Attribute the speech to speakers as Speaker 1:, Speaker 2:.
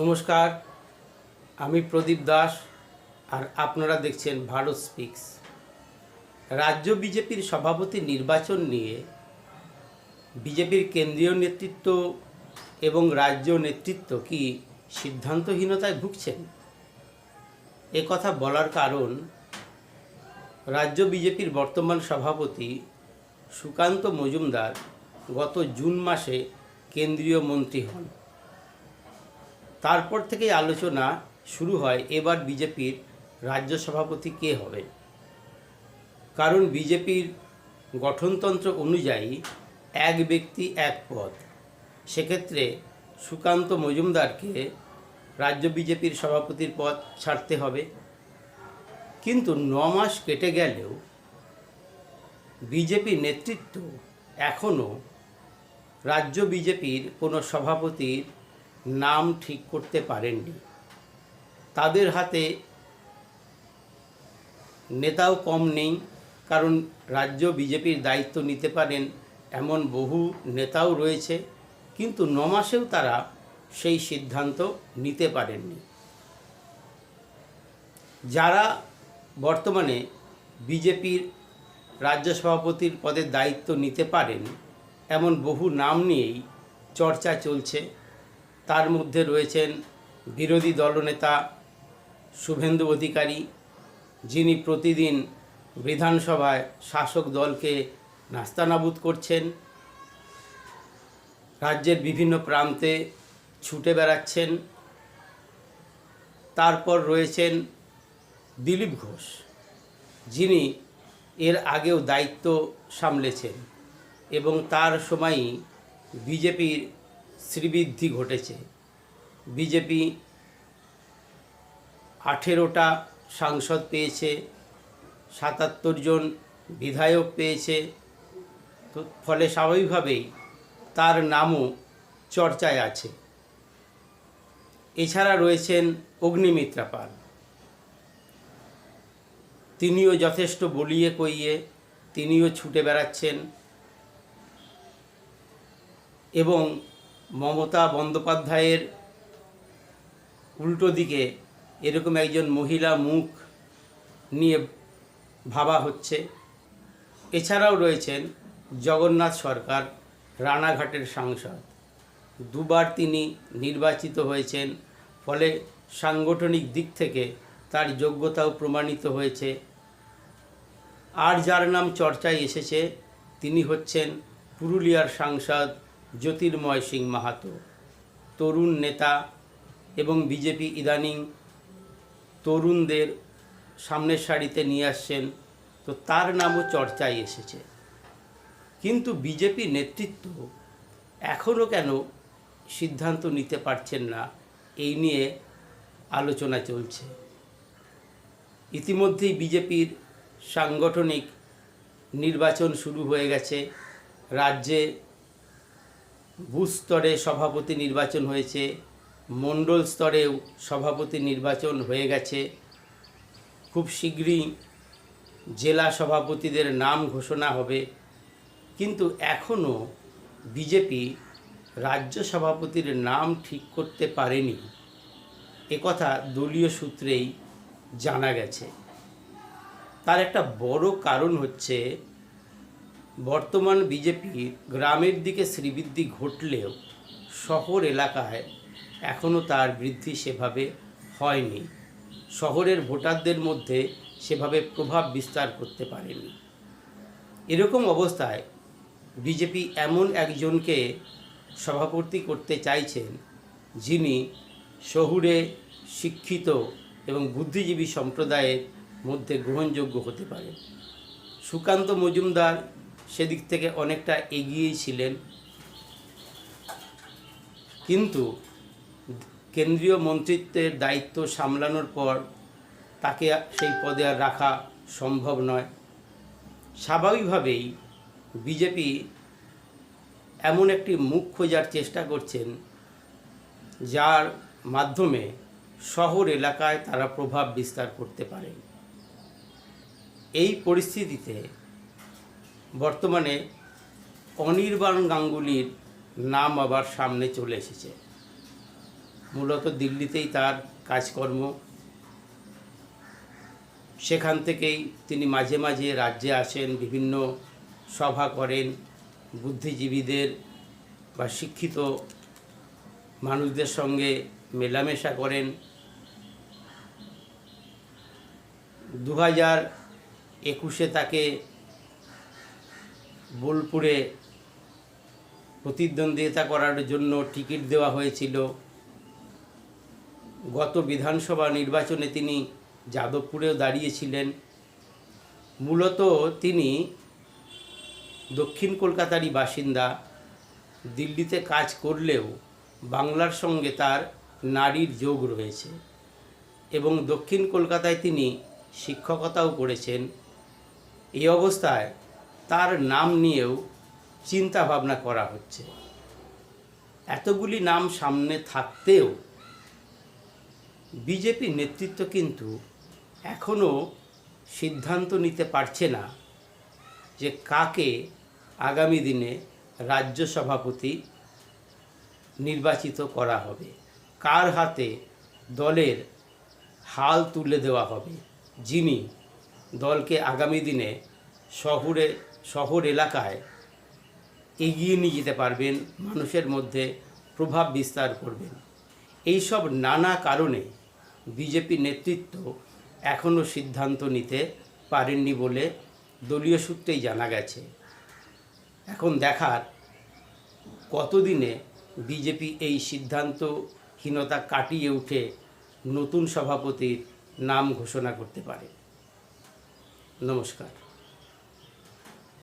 Speaker 1: নমস্কার, আমি প্রদীপ দাস আর আপনারা দেখছেন ভারত স্পিক্স। রাজ্য বিজেপির সভাপতি নির্বাচন নিয়ে বিজেপির কেন্দ্রীয় নেতৃত্ব এবং রাজ্য নেতৃত্ব কি সিদ্ধান্তহীনতায় ভুগছেন? এ কথা বলার কারণ রাজ্য বিজেপির বর্তমান সভাপতি সুকান্ত মজুমদার গত জুন মাসে কেন্দ্রীয় মন্ত্রী হন। তারপর থেকেই আলোচনা শুরু হয় এবার বিজেপির রাজ্য সভাপতি কে হবে? কারণ বিজেপির গঠনতন্ত্র অনুযায়ী এক ব্যক্তি এক পদ। সেক্ষেত্রে সুকান্ত মজুমদারকে রাজ্য বিজেপির সভাপতির পদ ছাড়তে হবে। কিন্তু ন মাস কেটে গেলেও বিজেপি নেতৃত্ব এখনও রাজ্য বিজেপির কোনো সভাপতির নাম ঠিক করতে পারেননি। তাদের হাতে নেতাও কম নেই, কারণ রাজ্য বিজেপির দায়িত্ব নিতে পারেন এমন বহু নেতাও রয়েছে, কিন্তু ন মাসেও তারা সেই সিদ্ধান্ত নিতে পারেননি। যারা বর্তমানে বিজেপির রাজ্য সভাপতির পদের দায়িত্ব নিতে পারেন, এমন বহু নাম নিয়েই চর্চা চলছে। তার মধ্যে রয়েছেন বিরোধী দলনেতা শুভেন্দু অধিকারী, যিনি প্রতিদিন বিধানসভায় শাসক দলকে নাস্তানাবুদ করছেন, রাজ্যের বিভিন্ন প্রান্তে ছুটে বেড়াচ্ছেন। তারপর রয়েছেন দিলীপ ঘোষ, যিনি এর আগেও দায়িত্ব সামলেছেন এবং তার সময়ই বিজেপির শ্রীবৃদ্ধি ঘটেছে। বিজেপি আঠেরোটা সাংসদ পেয়েছে, সাতাত্তর জন বিধায়ক পেয়েছে, তো ফলে স্বাভাবিকভাবেই তার নামও চর্চায় আছে। এছাড়া রয়েছেন অগ্নিমিত্রা পাল। তিনিও যথেষ্ট বলিয়ে কইয়ে তিনিও ছুটে বেড়াচ্ছেন এবং মমতা বন্দ্যোপাধ্যায়ের উল্টো দিকে এরকম একজন মহিলা মুখ নিয়ে ভাবা হচ্ছে। এছাড়াও রয়েছেন জগন্নাথ সরকার, রানাঘাটের সাংসদ। দুবার তিনি নির্বাচিত হয়েছেন, ফলে সাংগঠনিক দিক থেকে তার যোগ্যতাও প্রমাণিত হয়েছে। আর যার নাম চর্চায় এসেছে, তিনি হচ্ছেন পুরুলিয়ার সাংসদ জ্যোতির্ময় সিং মাহাতো, তরুণ নেতা এবং বিজেপি ইদানিং তরুণদের সামনের সারিতে নিয়ে আসছেন। তো তার নামও চর্চায় এসেছে। কিন্তু বিজেপি নেতৃত্ব এখনও কেন সিদ্ধান্ত নিতে পারছেন না, এই নিয়ে আলোচনা চলছে। ইতিমধ্যেই বিজেপির সাংগঠনিক নির্বাচন শুরু হয়ে গেছে। রাজ্যে বুথ স্তরে সভাপতি নির্বাচন হয়েছে, মণ্ডল স্তরেও সভাপতি নির্বাচন হয়ে গেছে। খুব শীঘ্রই জেলা সভাপতিদের নাম ঘোষণা হবে। কিন্তু এখনও বিজেপি রাজ্য সভাপতির নাম ঠিক করতে পারেনি। একথা দলীয় সূত্রেই জানা গেছে। তার একটা বড় কারণ হচ্ছে বর্তমান বিজেপি গ্রামের দিকে শ্রীবৃদ্ধি ঘটলেও শহর এলাকায় এখনও তার বৃদ্ধি সেভাবে হয়নি। শহরের ভোটারদের মধ্যে সেভাবে প্রভাব বিস্তার করতে পারেনি। এরকম অবস্থায় বিজেপি এমন একজনকে সভাপতি করতে চাইছেন যিনি শহুরে শিক্ষিত এবং বুদ্ধিজীবী সম্প্রদায়ের মধ্যে গ্রহণযোগ্য হতে পারেন। সুকান্ত মজুমদার সেদিক থেকে অনেকটা এগিয়েই ছিলেন। কিন্তু কেন্দ্রীয় মন্ত্রিত্বের দায়িত্ব সামলানোর পর তাকে সেই পদে আর রাখা সম্ভব নয়। স্বাভাবিকভাবেই বিজেপি এমন একটি মুখ খোঁজার চেষ্টা করছেন, যার মাধ্যমে শহর এলাকায় তারা প্রভাব বিস্তার করতে পারেন এই পরিস্থিতিতে বর্তমানে অনির্বাণ গাঙ্গুলির নাম আবার সামনে চলে এসেছে। মূলত দিল্লিতেই তার কাজকর্ম। সেখান থেকেই তিনি মাঝে মাঝে রাজ্যে আসেন, বিভিন্ন সভা করেন। বুদ্ধিজীবীদের বা শিক্ষিত মানুষদের সঙ্গে মেলামেশা করেন। দু হাজার একুশে তাকে বোলপুরে প্রতিদ্বন্দ্বিতা করার জন্য টিকিট দেওয়া হয়েছিল। গত বিধানসভা নির্বাচনে তিনি যাদবপুরেও দাঁড়িয়েছিলেন। মূলত তিনি দক্ষিণ কলকাতারই বাসিন্দা। দিল্লিতে কাজ করলেও বাংলার সঙ্গে তার নারীর যোগ রয়েছে এবং দক্ষিণ কলকাতায় তিনি শিক্ষকতাও করেছেন। এই অবস্থায় তার নাম নিয়েও চিন্তা ভাবনা করা হচ্ছে। এতগুলি নাম সামনে থাকতেও বিজেপি নেতৃত্ব কিন্তু এখনও সিদ্ধান্ত নিতে পারছে না যে কাকে আগামী দিনে রাজ্য সভাপতি নির্বাচিত করা হবে, কার হাতে দলের হাল তুলে দেওয়া হবে, যিনি দলকে আগামী দিনে শহরে শহর এলাকায় এগিয়ে নিয়ে যেতে পারবেন, মানুষের মধ্যে প্রভাব বিস্তার করবেন। এইসব নানা কারণে বিজেপি নেতৃত্ব এখনও সিদ্ধান্ত নিতে পারেননি বলে দলীয় সূত্রেই জানা গেছে। এখন দেখার কতদিনে বিজেপি এই সিদ্ধান্তহীনতা কাটিয়ে উঠে নতুন সভাপতির নাম ঘোষণা করতে পারে। নমস্কার।